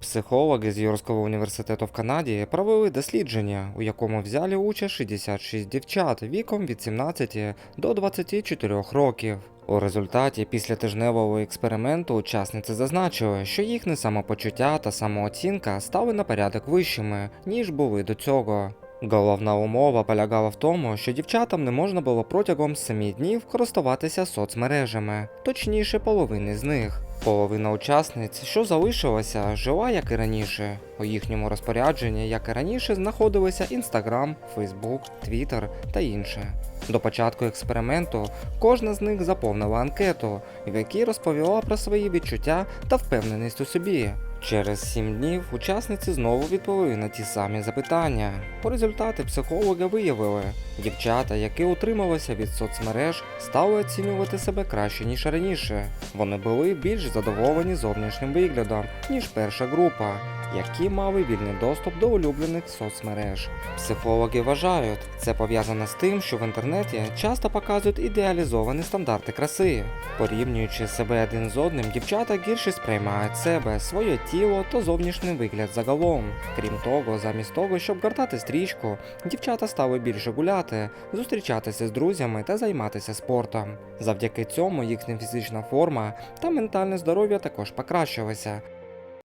Психологи з Йоркського університету в Канаді провели дослідження, у якому взяли участь 66 дівчат віком від 17 до 24 років. У результаті після тижневого експерименту учасниці зазначили, що їхнє самопочуття та самооцінка стали на порядок вищими, ніж були до цього. Головна умова полягала в тому, що дівчатам не можна було протягом 7 днів користуватися соцмережами, точніше половини з них. Половина учасниць, що залишилася, жила як і раніше. У їхньому розпорядженні, як і раніше, знаходилися Instagram, Facebook, Twitter та інше. До початку експерименту кожна з них заповнила анкету, в якій розповіла про свої відчуття та впевненість у собі. Через сім днів учасниці знову відповіли на ті самі запитання. По результати психологи виявили, дівчата, які утрималися від соцмереж, стали оцінювати себе краще ніж раніше. Вони були більш задоволені зовнішнім виглядом, ніж перша група, які мали вільний доступ до улюблених соцмереж. Психологи вважають, це пов'язано з тим, що в інтернеті часто показують ідеалізовані стандарти краси. Порівнюючи себе один з одним, дівчата гірше сприймають себе, своє тіло та зовнішній вигляд загалом. Крім того, замість того, щоб гортати стрічку, дівчата стали більше гуляти, зустрічатися з друзями та займатися спортом. Завдяки цьому їхня фізична форма та ментальне здоров'я також покращилися.